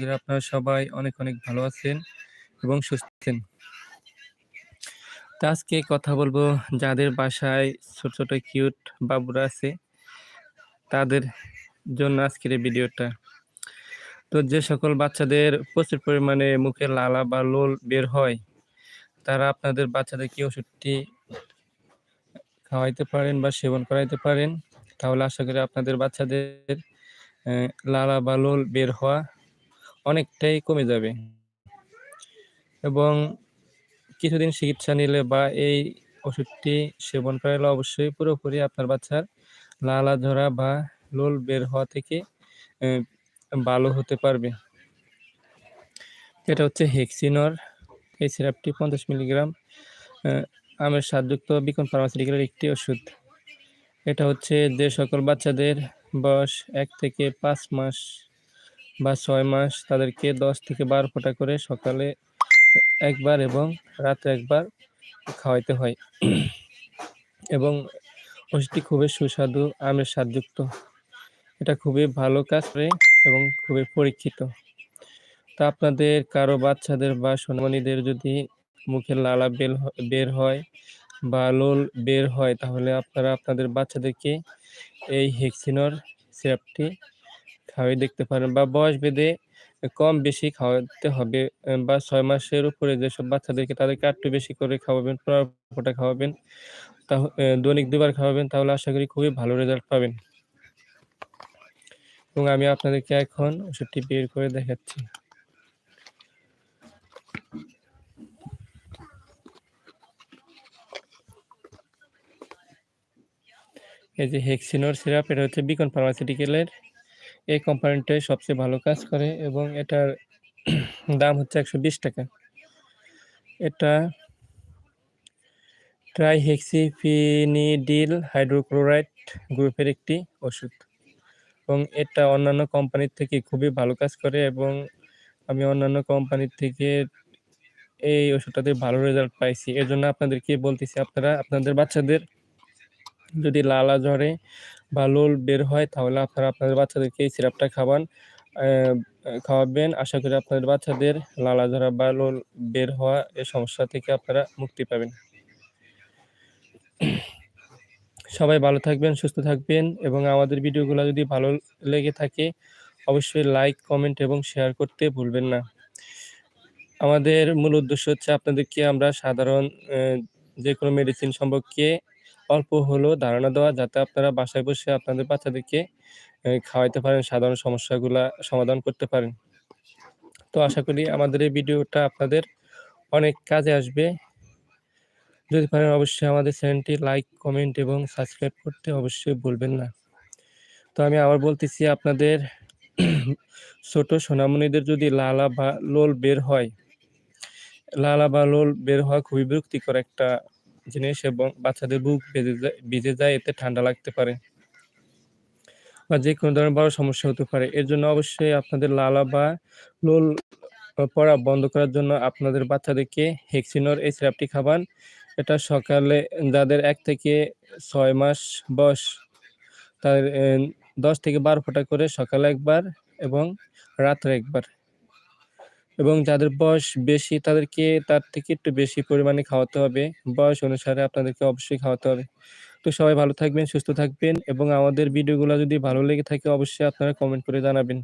করি আপনারা সবাই অনেক অনেক ভালো আছেন এবং সুস্থ আছেন। তো আজকে কথা বলব যাদের বাসায় ছোট ছোট কিউট বাবুরা আছে, তাদের জন্য আজকের এই ভিডিওটা। তো যে সকল বাচ্চাদের প্রচুর পরিমাণে মুখে লালা বা লোল বের হয়, তারা আপনাদের বাচ্চাদের কি ওষুধটি খাওয়াইতে পারেন বা সেবন করাইতে পারেন। তাহলে আশা করি আপনাদের বাচ্চাদের লালা বা লোল বের হওয়া অনেকটাই কমে যাবে। এবং কিছুদিন চিকিৎসা নিলে বা এই ওষুধটি সেবন করালে অবশ্যই পুরোপুরি আপনার বাচ্চার লালা ঝরা বা লোল বের হওয়া থেকে ভালো হতে পারবে। এটা হচ্ছে হেক্সিনর, এই সিরাপটি পঞ্চাশ মিলিগ্রাম আমের স্বাদযুক্ত বিকন ফার্মাসিউটিক্যালের একটি ওষুধ। এটা হচ্ছে যে সকল বাচ্চাদের বয়স এক থেকে পাঁচ মাস বা ছয় মাস তাদেরকে দশ থেকে বারো ফোঁটা করে সকালে একবার এবং রাতে একবার খাওয়াইতে হয়। এবং ওষুধটি খুবই সুস্বাদু, আমের স্বাদযুক্ত এটা খুবই ভালো কাজ করে এবং খুবই পরীক্ষিত। তা আপনাদের কারও বাচ্চাদের বা সোনামণিদের যদি মুখের লালা বের বের হয় বা লোল বের হয়, তাহলে আপনারা আপনাদের বাচ্চাদেরকে এই হেক্সিনর সিরাপটি খাওয়াই দেখতে পারেন বা বয়স ভেদে কম বেশি খাওয়াতে হবে বা ছয় মাসের উপরে যেসব বাচ্চাদেরকে তাদেরকে একটু বেশি করে খাওয়াবেন পনেরো ফোঁটা খাওয়াবেন তা দৈনিক দুবার খাওয়াবেন, তাহলে আশা করি খুবই ভালো রেজাল্ট পাবেন। এবং আমি আপনাদেরকে এখন ওষুধটি বের করে দেখাচ্ছি। এই যে হেক্সিনোর সিরাপ এটা হচ্ছে বিকন ফার্মাসিউটিক্যালের এই কোম্পানিটাই সবচেয়ে ভালো কাজ করে এবং এটার দাম হচ্ছে একশো বিশ টাকা। এটা ট্রাইহেক্সিফিনিডিল হাইড্রোক্লোরাইড গ্রুপের একটি ওষুধ এবং এটা অন্যান্য কোম্পানির থেকে খুবই ভালো কাজ করে এবং আমি অন্যান্য কোম্পানির থেকে এই ওষুধটাতে ভালো রেজাল্ট পাইছি। এর জন্য আপনাদেরকে বলতেছি, আপনারা, আপনাদের বাচ্চাদের যদি লালা ঝরে বা লোল বের হয় তাহলে আপনারা আপনাদের বাচ্চাদেরকে এই সিরাপটা আহ, খাওয়াবেন। আশা করি আপনাদের বাচ্চাদের লালা ঝরা বা লোল বের হওয়া এই সমস্যা থেকে আপনারা মুক্তি পাবেন। সবাই ভালো থাকবেন সুস্থ থাকবেন এবং আমাদের ভিডিওগুলো যদি ভালো লেগে থাকে অবশ্যই লাইক কমেন্ট এবং শেয়ার করতে ভুলবেন না। আমাদের মূল উদ্দেশ্য হচ্ছে আপনাদেরকে আমরা সাধারণ যে কোনো মেডিসিন সম্পর্কে অল্প হলেও ধারণা দেওয়া যাতে আপনারা বাসায় বসে আপনাদের বাচ্চাদেরকে খাওয়াইতে পারেন, সাধারণ সমস্যাগুলা সমাধান করতে পারেন। তো আশা করি আমাদের এই ভিডিওটা আপনাদের অনেক কাজে আসবে। যদি পারেন অবশ্যই আমাদের চ্যানেলটি লাইক, কমেন্ট এবং সাবস্ক্রাইব করতে অবশ্যই ভুলবেন না। তো আমি আবার বলতেছি আপনাদের ছোট সোনামণিদের যদি লালা বা লোল বের হয়, লালা বা লোল বের হওয়া খুবই বিরক্তিকর একটা জিনিস এবং বাচ্চাদের বুক বেজে যায় এতে ঠান্ডা লাগতে পারে বা যে কোনো ধরনের বড় সমস্যা হতে পারে। এর জন্য অবশ্যই আপনাদের লালা বা লোল পড়া বন্ধ করার জন্য আপনাদের বাচ্চাদেরকে হেক্সিনোর এই সিরাপটি খাবান এটা সকালে যাদের এক থেকে ছয় মাস বয়স, তাদের দশ থেকে বারো ফোঁটা করে সকালে একবার এবং রাত্রে একবার। এবং যাদের বয়স বেশি, তাদেরকে তার থেকে একটু বেশি পরিমাণে খাওয়াতে হবে। বয়স অনুসারে আপনাদেরকে অবশ্যই খাওয়াতে হবে। তো সবাই ভালো থাকবেন, সুস্থ থাকবেন এবং আমাদের ভিডিওগুলো যদি ভালো লেগে থাকে, অবশ্যই আপনারা কমেন্ট করে জানাবেন।